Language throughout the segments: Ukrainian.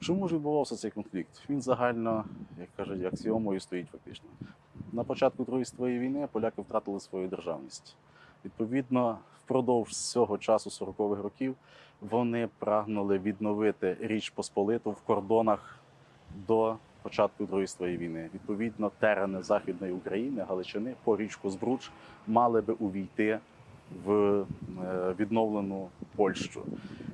Чому ж відбувався цей конфлікт? Він загально, як кажуть, аксіомою стоїть фактично. На початку Другої світової війни поляки втратили свою державність. Відповідно, впродовж цього часу, 40-х років, вони прагнули відновити Річ Посполиту в кордонах до початку Другої світової війни. Відповідно, терени Західної України, Галичини по річку Збруч мали би увійти в відновлену Польщу.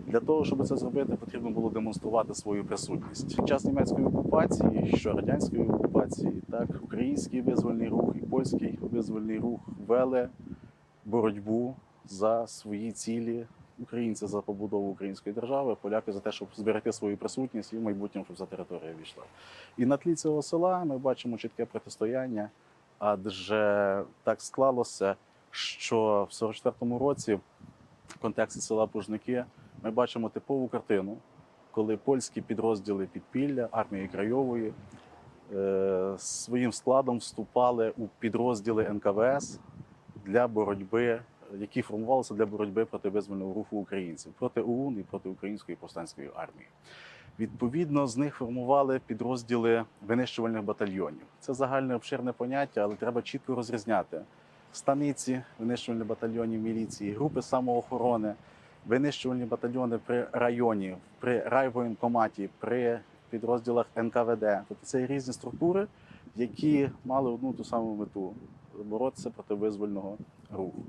Для того, щоб це зробити, потрібно було демонструвати свою присутність. Під час німецької окупації, що радянської окупації, так український визвольний рух і польський визвольний рух вели боротьбу за свої цілі. Українці за побудову української держави, поляки за те, щоб зберегти свою присутність і в майбутньому, щоб ця територія війшла. І на тлі цього села ми бачимо чітке протистояння, адже так склалося, що в 44-му році в контексті села Пужники ми бачимо типову картину, коли польські підрозділи підпілля армії Крайової е, своїм складом вступали у підрозділи НКВС для боротьби, які формувалися для боротьби проти визвольного руху українців, проти ОУН і проти української повстанської армії. Відповідно, з них формували підрозділи винищувальних батальйонів. Це загальне обширне поняття, але треба чітко розрізняти станиці винищувальних батальйонів міліції, групи самоохорони, винищувальні батальйони при районі, при райвоєнкоматі, при підрозділах НКВД. Тобто це різні структури, які мали одну ту саму мету боротися проти визвольного руху.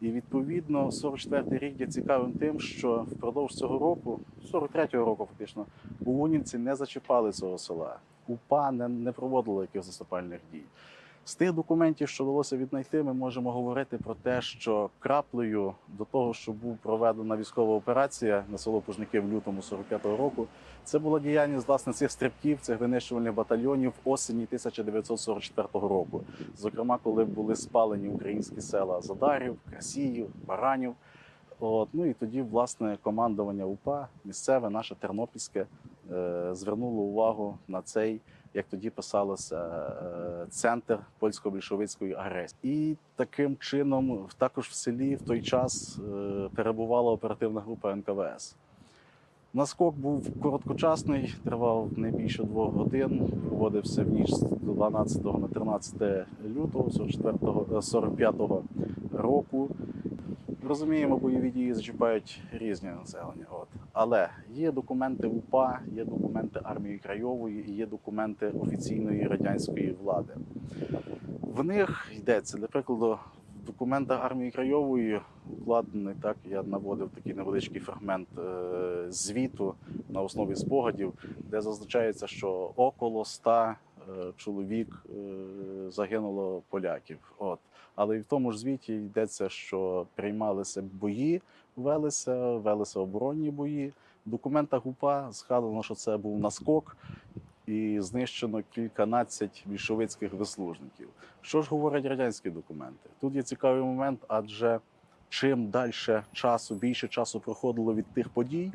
І відповідно 44-й рік є цікавим тим, що впродовж цього року, 43-го року, фактично, УУНівці не зачіпали цього села. УПА не, не проводило якихось наступальних дій. З тих документів, що вдалося віднайти, ми можемо говорити про те, що краплею до того, що був проведена військова операція на село Пужники в лютому 45-го року, це була діяльність власне цих стрибків, цих винищувальних батальйонів осені 1944 року. Зокрема, коли були спалені українські села Задарів, Красіїв, Баранів. От, ну і тоді, власне, командування УПА, місцеве, наше Тернопільське, е, звернуло увагу на цей, як тоді писалося, е, центр польсько-більшовицької агресії. І таким чином, також в селі в той час е, перебувала оперативна група НКВС. Наскок був короткочасний, тривав не більше двох годин. Проводився в ніч з 12 на 13 лютого 44-го, е, 45-го року. Розуміємо, бойові дії зачіпають різні населення. От. Але є документи УПА, є документи армії Крайової і є документи офіційної радянської влади. В них йдеться, для прикладу, в документах армії Крайової укладений так. Я наводив такий невеличкий фрагмент е, звіту на основі спогадів, де зазначається, що около 100 е, чоловік е, загинуло поляків. От. Але і в тому ж звіті йдеться, що приймалися бої, велися, велися оборонні бої. В документах УПА згадано, що це був наскок, і знищено кільканадцять більшовицьких вислужників. Що ж говорять радянські документи? Тут є цікавий момент, адже чим далі часу, більше часу проходило від тих подій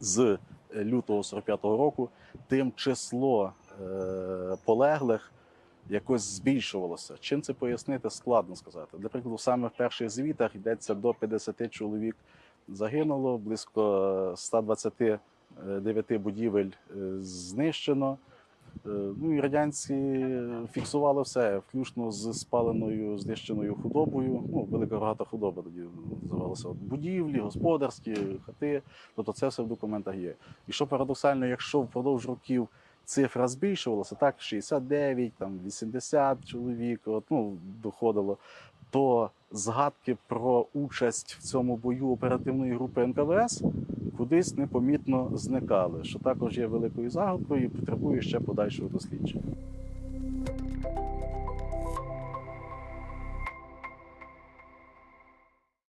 з лютого 45-го року, тим число е, полеглих якось збільшувалося. Чим це пояснити, складно сказати. Для прикладу, саме в перших звітах йдеться до 50 чоловік загинуло, близько 129 будівель е, знищено. Е, Ну і радянці фіксували все, включно з спаленою знищеною худобою. Ну, велика рогата худоба тоді називалася От будівлі, господарські хати. Тобто це все в документах є. І що парадоксально, якщо впродовж років цифра збільшувалася, так 69, там 80 чоловік, от, ну, доходило, то згадки про участь в цьому бою оперативної групи НКВС кудись непомітно зникали, що також є великою загадкою і потребує ще подальшого дослідження.